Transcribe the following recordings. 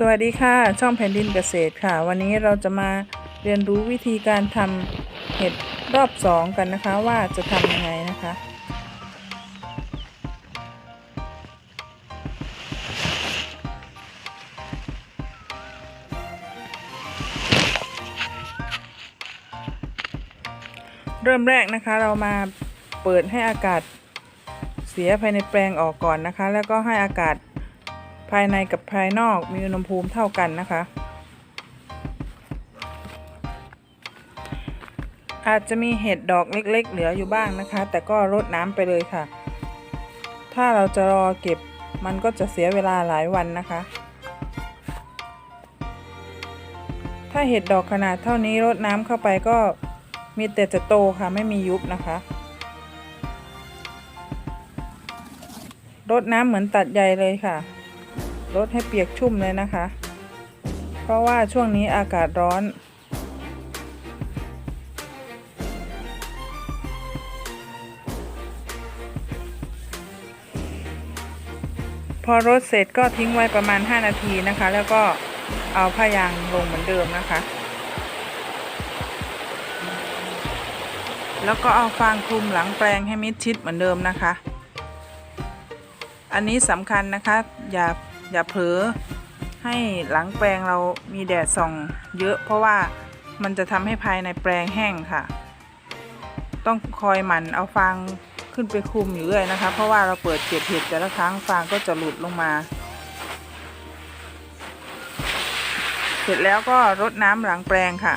สวัสดีค่ะ ช่องแผ่นดินเกษตรค่ะ วันนี้เราจะมาเรียนรู้วิธีการทำเห็ดรอบสองกันนะคะ ว่าจะทำยังไงนะคะ เริ่มแรกนะคะเรามาเปิดให้อากาศเสียภายในแปลงออกก่อนนะคะ แล้วก็ให้อากาศ ภายในกับภายนอกมีอุณหภูมิเท่ากันนะคะ อาจจะมีเห็ดดอกเล็กๆ เหลืออยู่บ้างนะคะ แต่ก็รดน้ำไปเลยค่ะ ถ้าเราจะรอเก็บมันก็จะเสียเวลาหลายวันนะคะ ถ้าเห็ดดอกขนาดเท่านี้รดน้ำเข้าไปก็มีแต่จะโตค่ะไม่มียุบนะคะรดน้ำเหมือนตัดใยเลยค่ะ รดให้เปียกชุ่มเลยนะคะ เพราะว่าช่วงนี้อากาศร้อนพอรดเสร็จก็ทิ้งไว้ประมาณ 5 นาทีนะคะ แล้วก็เอาผ้ายางลงเหมือนเดิมนะคะ แล้วก็เอาฟางคลุมหลังแปลงให้มิดชิดเหมือนเดิมนะคะ อันนี้สำคัญนะคะ อย่า อย่าเผลอให้หลังแปลงเรามีแดดส่องเยอะ เพราะว่ามันจะทำให้ภายในแปลงแห้งค่ะ ต้องคอยหมั่นเอาฟางขึ้นไปคลุมอยู่เรื่อยนะคะ เพราะว่าเราเปิดเก็บเห็ดแต่ละครั้งฟางก็จะหลุดลงมา เสร็จแล้วก็รดน้ำหลังแปลงค่ะ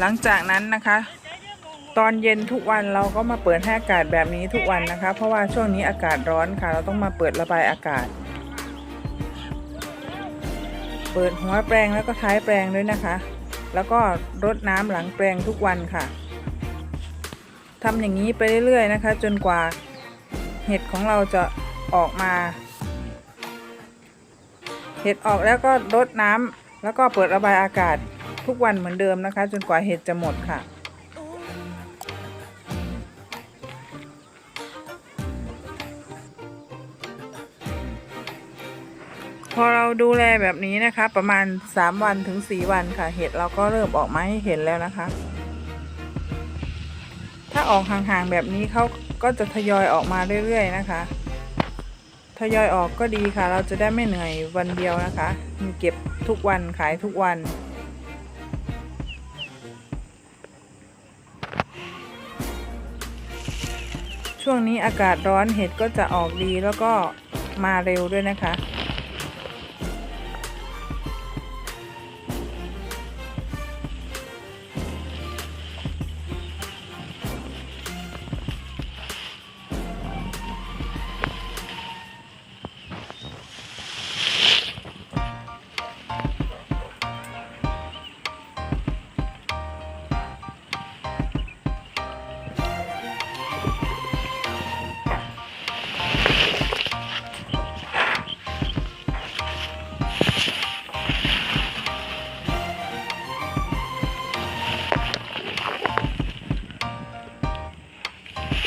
หลังจากนั้นนะคะ ตอนเย็นทุกวันเราก็มาเปิดให้อากาศแบบนี้ทุกวันนะคะ เพราะว่าช่วงนี้อากาศร้อนค่ะ เราต้องมาเปิดระบายอากาศ เปิดหัวแปลงแล้วก็ท้ายแปลงด้วยนะคะ แล้วก็รดน้ำหลังแปลงทุกวันค่ะทำอย่างนี้ไปเรื่อยๆนะคะ จนกว่าเห็ดของเราจะออกมา เห็ดออกแล้วก็รดน้ำแล้วก็เปิดระบายอากาศ ทุกวันเหมือนเดิมนะคะ จนกว่าเห็ดจะหมดค่ะ พอเราดูแลแบบนี้นะคะ ประมาณ 3 วันถึง 4 วันค่ะ เห็ดเราก็เริ่มออกมาให้เห็นแล้วนะคะ ถ้าออกห่างๆแบบนี้เขาก็จะทยอยออกมาเรื่อยๆนะคะทยอยออกก็ดีค่ะ เราจะได้ไม่เหนื่อยวันเดียวนะคะ มีเก็บทุกวันขายทุกวัน ช่วงนี้อากาศร้อนเห็ดก็จะออกดีแล้วก็มาเร็วด้วยนะคะ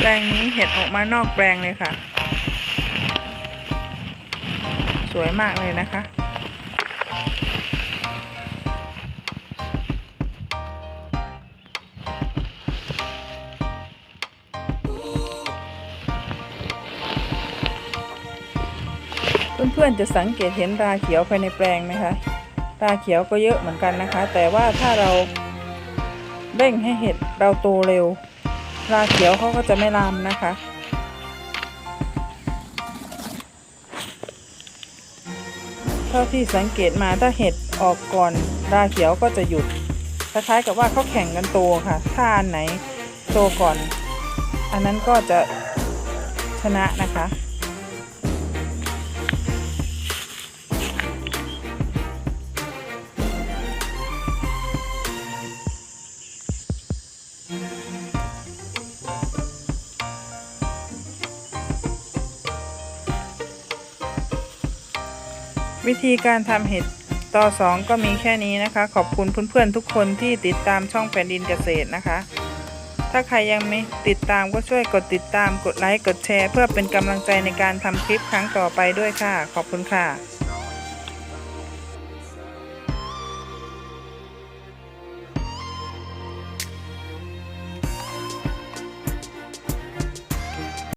ลงนี้เห็ดออกมานอกแปลงเลยค่ะ สวยมากเลยนะคะเพื่อนๆจะสังเกตเห็นราเขียวภายในแปลงไหมคะ ราเขียวก็เยอะเหมือนกันนะคะ แต่ว่าถ้าเราเร่งให้เห็ดเราโตเร็ว ราเขียวเขาก็จะไม่ลามนะคะ เท่าที่สังเกตมาถ้าเห็ดออกก่อนราเขียวก็จะหยุดคล้ายๆกับว่าเขาแข่งกันโตค่ะ ถ้าอันไหนโตก่อน อันนั้นก็จะชนะนะคะ วิธีการทำเห็ดต่อสองก็มีแค่นี้นะคะ ขอบคุณเพื่อนๆทุกคนที่ติดตามช่องแผ่นดินเกษตรนะคะ ถ้าใครยังไม่ติดตามก็ช่วยกดติดตามกดไลค์กดแชร์ เพื่อเป็นกำลังใจในการทำคลิปครั้งต่อไปด้วยค่ะ ขอบคุณค่ะ